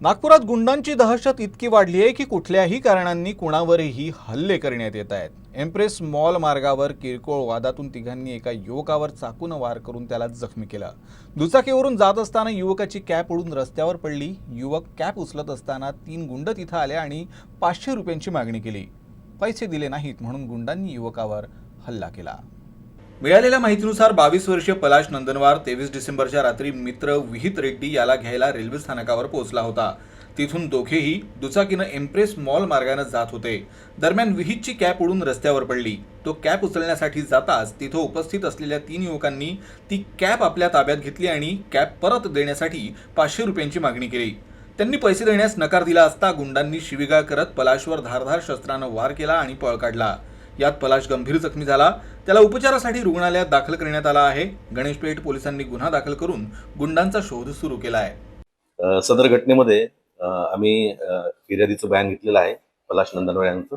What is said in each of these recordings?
नागपुरात गुंडांची दहशत इतकी वाढली आहे की कुठल्याही कारणांनी कुणावरही हल्ले करण्यात येत आहेत. एम्प्रेस मॉल मार्गावर किरकोळ वादातून तिघांनी एका युवकावर चाकून वार करून त्याला जखमी केला. दुचाकीवरून जात असताना युवकाची कॅप उडून रस्त्यावर पडली. युवक कॅप उचलत असताना तीन गुंड तिथं आले आणि पाचशे रुपयांची मागणी केली. पैसे दिले नाहीत म्हणून गुंडांनी युवकावर हल्ला केला. मिळालेल्या माहितीनुसार बावीस वर्षीय पलाश नंदनवार तेवीस डिसेंबरच्या रात्री मित्र विहित रेड्डी याला घ्यायला रेल्वे स्थानकावर पोहोचला होता. तिथून दोघेही दुचाकीनं एम्प्रेस मॉल मार्गानं जात होते. दरम्यान विहितची कॅप उडून रस्त्यावर पडली. तो कॅप उचलण्यासाठी जाताच तिथं उपस्थित असलेल्या तीन युवकांनी ती कॅप आपल्या ताब्यात घेतली आणि कॅप परत देण्यासाठी पाचशे रुपयांची मागणी केली. त्यांनी पैसे देण्यास नकार दिला असता गुंडांनी शिविगाळ करत पलाशवर धारधार शस्त्रानं वार केला आणि पळ काढला. यात पलाश गंभीर जखमी झाला. त्याला उपचारासाठी रुग्णालयात दाखल करण्यात आला आहे. गणेशपेठ पोलिसांनी गुन्हा दाखल करून गुंडांचा शोध सुरू केला आहे. सदर घटनेमध्ये आम्ही फिर्यादीचं बयान घेतलेलं आहे पलाश नंदनवाड यांचं.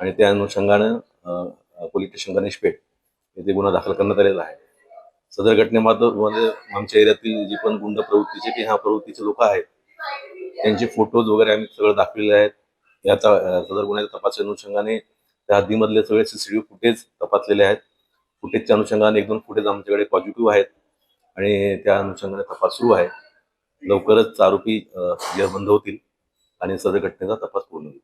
आणि त्या अनुषंगानं पोलीस स्टेशन गणेशपेठ येथे गुन्हा दाखल करण्यात आलेला आहे. सदर घटनेमध्ये आमच्या एरियातील जी पण गुंड प्रवृत्तीचे की ह्या प्रवृत्तीचे लोक आहेत त्यांचे फोटोज वगैरे आम्ही सगळं दाखवलेले आहेत. याचा सदर गुन्ह्याच्या तपास अनुषंगाने त्या हद्दीमधले सगळे सीसीटीव्ही फुटेज तपासलेले आहेत. फुटेजच्या अनुषंगाने एक दोन फुटेज आमच्याकडे पॉझिटिव्ह आहेत आणि त्या अनुषंगाने तपास सुरू आहे. लवकरच आरोपी अ, जेरबंद होतील आणि सदर घटनेचा तपास पूर्ण होईल.